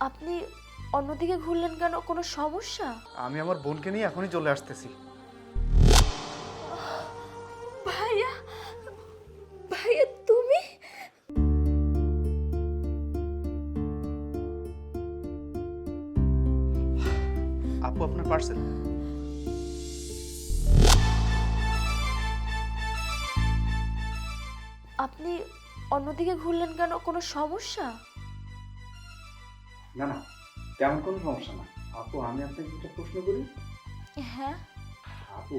আপনি অন্যদিকে ঘুরলেন কেন? কোনো সমস্যা? আমি আমার বোনকে নিয়ে এখনই চলে আসতেছি। ভাইয়া ভাইয়া তুমি? আপু আপনার পার্সেল। আপনি অন্যদিকে ঘুরলেন কেন? কোনো সমস্যা? না না তেমন কোনো সমস্যা না। আপু আমি আপনাকে একটা প্রশ্ন করি? হ্যাঁ? আপু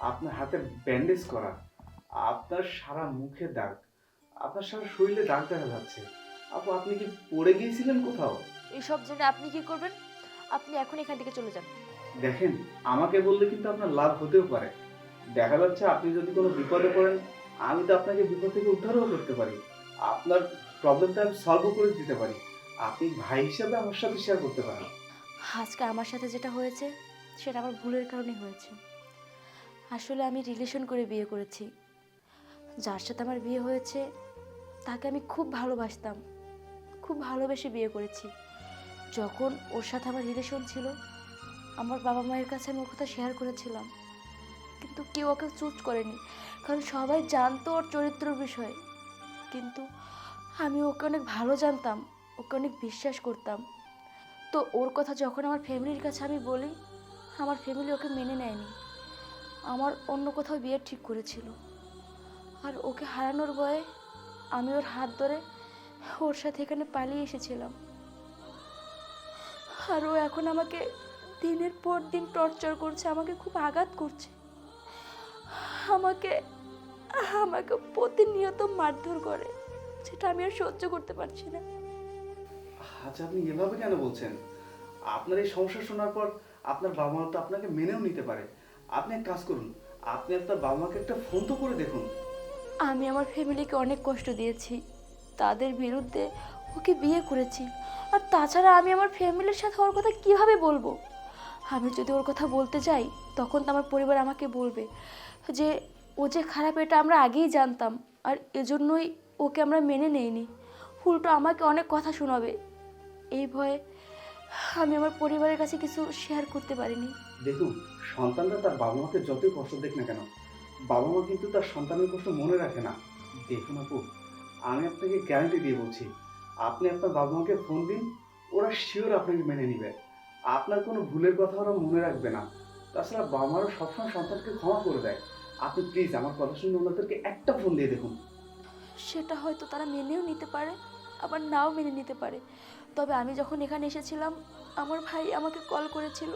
আপনার হাতে ব্যান্ডেজ করা আপনার সারা মুখে দাগ আপনার সারা শরীরে দাগ দেখা যাচ্ছে। আপু আপনি কি পড়ে গিয়েছিলেন কোথাও? এসব জেনে আপনি কি করবেন? আপনি এখন এখান থেকে চলে যান। দেখেন আমাকে বললে কিন্তু আপনার লাভ হতেও পারে। দেখা যাচ্ছে আপনি যদি কোনো বিপদে পড়েন আমি তো আপনাকে বিপদ থেকে উদ্ধারও করতে পারি। আপনার প্রবলেমটা আমি সলভও করে দিতে পারি। আপনি ভাই হিসাবে আমার সাথে শেয়ার করতে পারেন। আজকে আমার সাথে যেটা হয়েছে, সেটা আমার ভুলের কারণে হয়েছে। আসলে আমি রিলেশন করে বিয়ে করেছি। যার সাথে আমার বিয়ে হয়েছে, তাকে আমি খুব ভালোবাসতাম। খুব ভালোবেসে বিয়ে করেছি। যখন ওর সাথে আমার রিলেশন ছিল, আমার বাবা মায়ের কাছে আমি কথা শেয়ার করেছিলাম। কিন্তু কেউ ওকে চুজ করেনি। কারণ সবাই জানতো ওর চরিত্রের বিষয়ে। কিন্তু আমি ওকে অনেক ভালো জানতাম। ওকে অনেক বিশ্বাস করতাম। তো ওর কথা যখন আমার ফ্যামিলির কাছে আমি বলি, আমার ফ্যামিলি ওকে মেনে নেয়নি। আমার অন্য কোথাও বিয়ে ঠিক করেছিল। আর ওকে হারানোর ভয়ে আমি ওর হাত ধরে ওর সাথে এখানে পালিয়ে এসেছিলাম। আর ও এখন আমাকে দিনের পর দিন টর্চার করছে, আমাকে খুব আঘাত করছে। আমাকে আমাকে প্রতিনিয়ত মারধর করে সেটা আমি আর সহ্য করতে পারছি না। আচ্ছা আপনি এভাবে কেন বলছেন? আপনার এই সমস্যা শোনার পর আপনার বাবা মা তো আপনাকে মেনেও নিতে পারে। আপনি এক কাজ করুন, আপনি আপনার বাবা মাকে একটা ফোন তো করে দেখুন। আমি আমার ফ্যামিলিকে অনেক কষ্ট দিয়েছি। তাদের বিরুদ্ধে ওকে বিয়ে করেছি। আর তাছাড়া আমি আমার ফ্যামিলির সাথে ওর কথা কীভাবে বলব? আমি যদি ওর কথা বলতে যাই, তখন তো আমার পরিবার আমাকে বলবে যে, ও যে খারাপ, এটা আমরা আগেই জানতাম। আর এজন্যই ওকে আমরা মেনে নেইনি। উল্টো আমাকে অনেক কথা শোনাবে। এই ভয়ে আমি আমার পরিবারের কাছে কিছু শেয়ার করতে পারিনি। দেখুন সন্তানরা তার বাবা মাকে যতই কষ্ট দেখ না কেন বাবা মা কিন্তু তার সন্তানের কষ্ট মনে রাখে না। দেখুন আপু আমি আপনাকে গ্যারান্টি দিয়ে বলছি আপনি আপনার বাবা মাকে ফোন দিন ওরা শিওর আপনাকে মেনে নিবে। আপনার কোনো ভুলের কথা ওরা মনে রাখবে না। তাছাড়া বাবা মারও সবসময় সন্তানকে ক্ষমা করে দেয়। আপনি প্লিজ আমার কথা শুনে ওনাদেরকে একটা ফোন দিয়ে দেখুন। সেটা হয়তো তারা মেনেও নিতে পারে। আবার নাও মেনে নিতে পারে। তবে আমি যখন এখানে এসেছিলাম, আমার ভাই আমাকে কল করেছিল,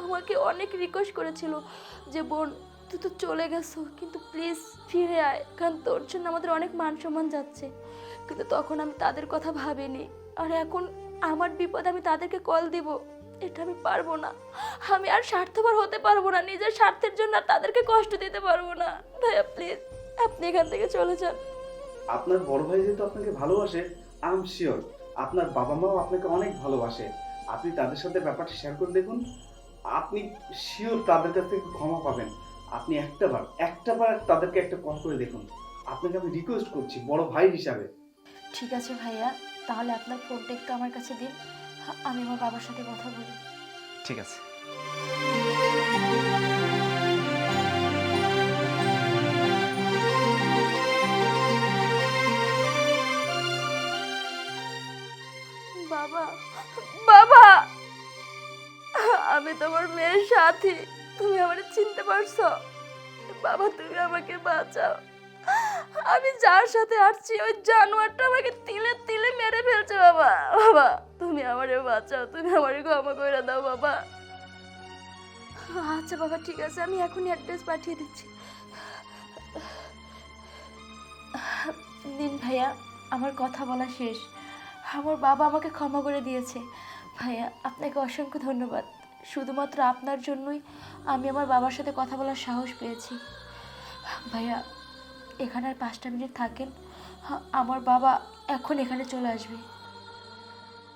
আমাকে অনেক রিকোয়েস্ট করেছিল যে, বোন, তুই তো চলে গেছো, কিন্তু প্লিজ ফিরে আয়, কারণ তোর জন্য আমাদের অনেক মান সম্মান যাচ্ছে। কিন্তু তখন আমি তাদের কথা ভাবিনি। আর এখন আমার বিপদ আমি তাদেরকে কল দিব, এটা আমি পারব না। আমি আর স্বার্থপর হতে পারব না, নিজের স্বার্থের জন্য আর তাদেরকে কষ্ট দিতে পারব না। ভাইয়া প্লিজ আপনি এখান থেকে চলে যান। আপনার বড় ভাই যেহেতু আপনাকে ভালোবাসে আই এম শিওর আপনার বাবা মাও আপনাকে অনেক ভালোবাসে। আপনি তাদের সাথে ব্যাপারটা শেয়ার করে দেখুন। আপনি শিওর তাদের কাছ থেকে ক্ষমা পাবেন। আপনি একটা বার একটা বার তাদেরকে একটা কল করে দেখুন। আপনাকে আমি রিকোয়েস্ট করছি বড় ভাই হিসাবে। ঠিক আছে ভাইয়া তাহলে আপনার ফোনটা একটু আমার কাছে দিন। আমি আমার বাবার সাথে কথা বলি। ঠিক আছে। বাবা, আমি তোমার মেয়ের সাথী। তুমি আমার চিনতে পারছ? বাবা, তুমি আমাকে বাঁচাও। আমি যার সাথে আসছি ওই জানোয়ারটা আমাকে তিলে তিলে মেরে ফেলছে, বাবা। বাবা, তুমি আমারে বাঁচাও, তুমি আমারে ক্ষমা করে দাও, বাবা। আচ্ছা বাবা, ঠিক আছে, আমি এখনই অ্যাড্রেস পাঠিয়ে দিচ্ছি। দিন ভাইয়া, আমার কথা বলা শেষ। আমার বাবা আমাকে ক্ষমা করে দিয়েছে। ভাইয়া আপনাকে অসংখ্য ধন্যবাদ। শুধুমাত্র আপনার জন্যই আমি আমার বাবার সাথে কথা বলার সাহস পেয়েছি। ভাইয়া এখানে আর পাঁচটা মিনিট থাকেন। হা, আমার বাবা এখন এখানে চলে আসবে।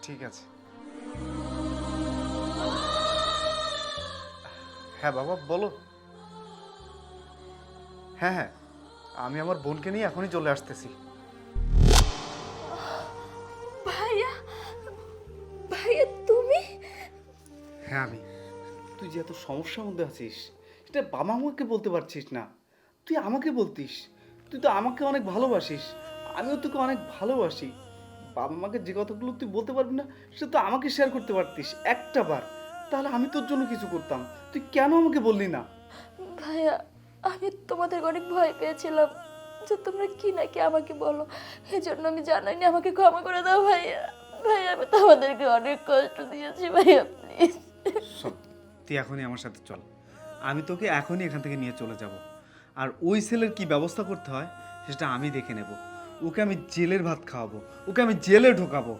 ঠিক আছে। হ্যাঁ বাবা বলো। হ্যাঁ হ্যাঁ আমি আমার বোনকে নিয়ে এখনই চলে আসতেছি। হ্যাঁ আমি। তুই যে এত সমস্যার মধ্যে আছিস সেটা বাবা মাকে বলতে পারছিস না। তুই আমাকে বলতিস তুই তো আমাকে অনেক ভালোবাসিস আমিও তোকে অনেক ভালোবাসি। বাবা মাকে যে কথাগুলো তুই বলতে পারবি না সেটা তো আমাকে শেয়ার করতে পারতিস একটা বার। তাহলে আমি তোর জন্য কিছু করতাম তুই কেন আমাকে বললি না? ভাইয়া আমি তোমাদের অনেক ভয় পেয়েছিলাম যে তোমরা কি নাকি আমাকে বলো। এই জন্য আমি জানাইনি আমাকে ক্ষমা করে দাও ভাইয়া। ভাইয়া আমি তোমাদেরকে অনেক কষ্ট দিয়েছি ভাইয়া প্লিজ তুই এখনই আমার সাথে চল। আমি তোকে এখনই এখান থেকে নিয়ে চলে যাব। আর ওই ছেলের কি ব্যবস্থা করতে হয়, সেটা আমি দেখে নেব। ওকে আমি জেলের ভাত খাওয়াবো, ওকে আমি জেলে ঢোকাবো,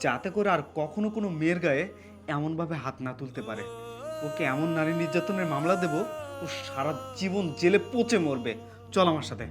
যাতে করে আর কখনো কোনো মেয়ের গায়ে এমনভাবে হাত না তুলতে পারে। ওকে এমন নারী নির্যাতনের মামলা দেব, ও সারা জীবন জেলে পচে মরবে। চল আমার সাথে।